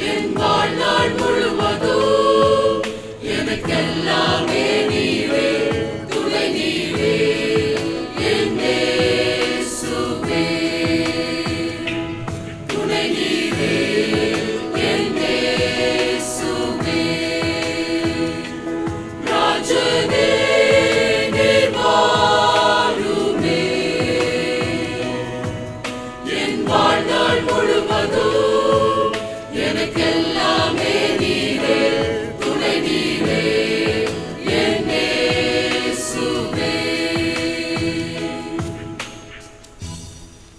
in my life. துணை நீ